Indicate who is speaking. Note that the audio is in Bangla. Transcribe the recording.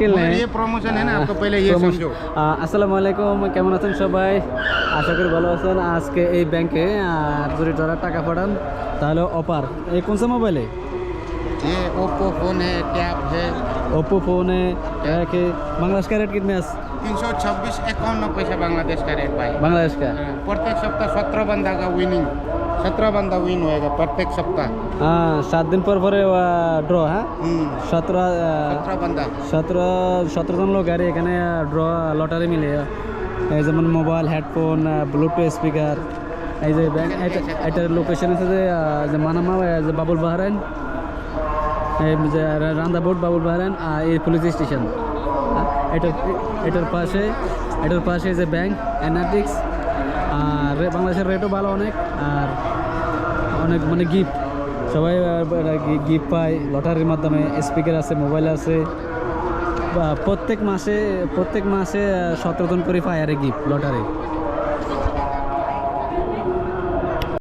Speaker 1: কিনলে
Speaker 2: ये प्रमोशन है ना आपको पहले ये समझो
Speaker 1: আহ, আসসালামু আলাইকুম কেমন আছেন সবাই আশা করি ভালো আছেন আজকে এই ব্যাংকে আহ, যদি ডলার টাকা পাঠান তাহলে অপার এই কোন সে মোবাইলে
Speaker 2: ये ओप्पो फोन है टैब है
Speaker 1: ओप्पो फोन है है कि बांग्लादेश का रेट कितने है
Speaker 2: तीन सौ छब्बीस इक्यावन पैसा बांग्लादेश का रेट भाई
Speaker 1: बांग्लादेश का
Speaker 2: हाँ, प्रत्येक सप्ताह सत्रह बंदा का विनिंग सत्रह बंदा विन होएगा प्रत्येक सप्ताह
Speaker 1: হ্যাঁ সাত দিন পর পরে ড্র হ্যাঁ
Speaker 2: हम्म,
Speaker 1: সতেরো
Speaker 2: सत्रह बंदा
Speaker 1: সতেরো সতেরো জন লোক আর এখানে ড্র লটারি মিলে এই যেমন মোবাইল হেডফোন ব্লুটুথ স্পিকার এই যে ব্যাংক এটার লোকেশন আছে যে আহ, যে মানামা আহ, যে বাবুল বাহারান এই যে রান্দাবোট বাবুল বাহারান আর এই পুলিশ স্টেশন এটার এটার পাশে এটার পাশে যে ব্যাংক এনার্টিক্স আর রে- বাংলাদেশের রেটও ভালো অনেক আর অনেক মানে গিফট সবাই গিফট পায়। লটারির মাধ্যমে স্পিকার আছে মোবাইল আছে। প্রত্যেক মাসে প্রত্যেক মাসে সতেরো জন করে পায় আরে গিফট লটারি